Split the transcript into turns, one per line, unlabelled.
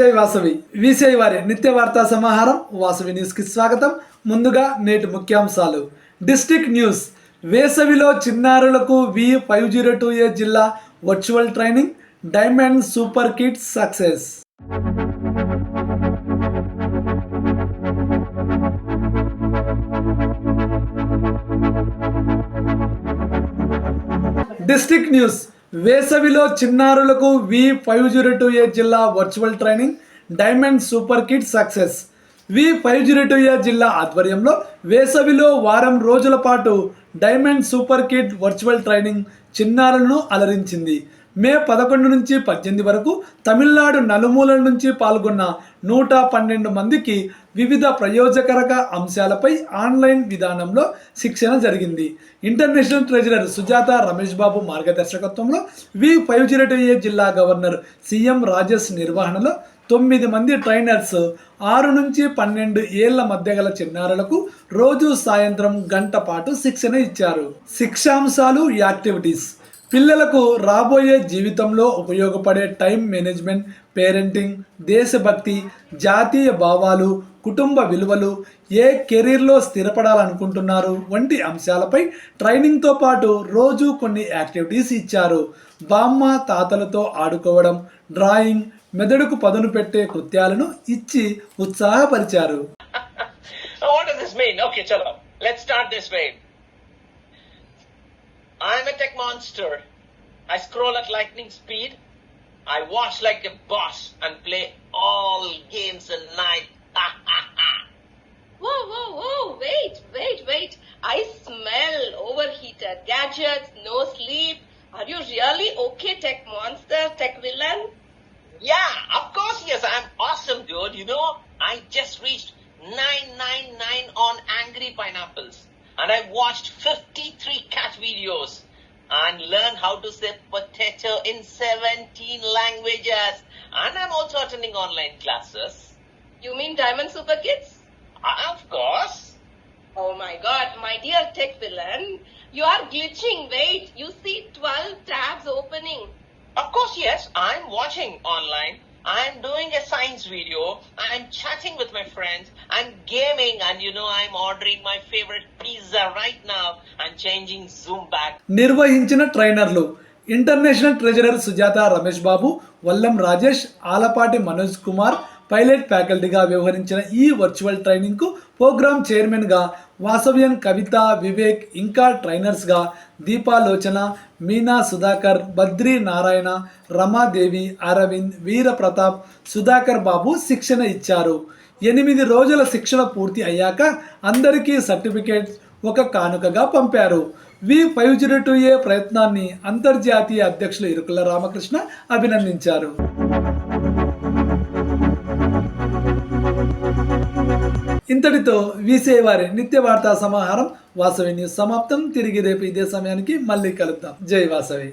జై వాసవి. విసిఐ వారి నిత్య వార్తా సమాహారం వాసవి న్యూస్కి స్వాగతం. ముందుగా నేటి ముఖ్యాంశాలు. District news. వేసవిలో చిన్నారులకు V five zero two A జిల్లా virtual training. Diamond super kids success. District news. వేసవిలో చిన్నారులకు V five zero two A జిల్లా virtual training diamond super kid success. V five zero two A జిల్లా ఆధ్వర్యంలో వేసవిలో వారం రోజుల పాటు diamond super kid virtual training చిన్నారులను అలరించింది. మే పదకొండు నుంచి పద్దెనిమిది వరకు తమిళనాడు నలుమూలల నుంచి పాల్గొన్న నూట పన్నెండు మందికి వివిధ ప్రయోజకరక అంశాలపై ఆన్లైన్ విధానంలో శిక్షణ జరిగింది. International treasurer Sujatha Ramesh Babu మార్గదర్శకత్వంలో V five zero two A జిల్లా గవర్నర్ సీఎం రాజేష్ నిర్వహణలో తొమ్మిది మంది ట్రైనర్స్ ఆరు నుంచి పన్నెండు ఏళ్ళ మధ్య గల చిన్నారులకు రోజు సాయంత్రం గంట పాటు శిక్షణ ఇచ్చారు. శిక్షాంశాలు యాక్టివిటీస్ పిల్లలకు రాబోయే జీవితంలో ఉపయోగపడే టైం మేనేజ్మెంట్ పేరెంటింగ్ దేశభక్తి జాతీయ భావాలు కుటుంబ విలువలు ఏ కెరీర్లో స్థిరపడాలనుకుంటున్నారు వంటి అంశాలపై ట్రైనింగ్తో పాటు రోజు కొన్ని యాక్టివిటీస్ ఇచ్చారు బామ్మ తాతలతో ఆడుకోవడం డ్రాయింగ్ మెదడుకు పదును పెట్టే కృత్యాలను ఇచ్చి ఉత్సాహపరిచారు
what does this mean? Okay, chalo. Let's start this way. Tech monster. I scroll at lightning speed. I watch like a boss and play all games at night.
Whoa, whoa, whoa, wait, wait, wait. I smell overheated gadgets, no sleep. Are you really okay, tech monster, tech villain?
yeah, of course, yes, I'm awesome, dude. You know, I just reached 999 on Angry Pineapples. And I watched 53 cat videos and learn how to say potato in 17 languages. And I'm also attending online classes.
You mean Diamond Super Kids?
Uh, Of course.
Oh my god, my dear tech villain. You are glitching. Wait, you see 12 tabs opening.
Of course, yes, I'm watching online. I'm doing a science video. I'm chatting with my friends. I'm gaming and you know I'm ordering my favorite pizza right now.
నిర్వహించిన ట్రైనర్లు international treasurer Sujatha Ramesh Babu Vallam Rajesh Alapati Manoj Kumar pilot ఫ్యాకల్టీగా వ్యవహరించిన ఈ virtual ట్రైనింగ్కు programme చైర్మన్గా వాసవ్యన్ కవిత వివేక్ ఇంకా ట్రైనర్స్గా దీపాలోచన మీనా సుధాకర్ బద్రీ నారాయణ రమాదేవి అరవింద్ వీర ప్రతాప్ సుధాకర్ బాబు శిక్షణ ఇచ్చారు. ఎనిమిది రోజుల శిక్షణ పూర్తి అయ్యాక అందరికీ సర్టిఫికేట్స్ ఒక కానుకగా పంపారు. V. Five zero two A ప్రయత్నాన్ని అంతర్జాతీయ అధ్యక్షులు ఇరుకుల రామకృష్ణ అభినందించారు. ఇంతటితో వీసే వారి నిత్య వార్తా సమాహారం వాసవి న్యూస్ సమాప్తం. తిరిగి రేపు ఇదే సమయానికి మళ్ళీ కలుద్దాం. జై వాసవి.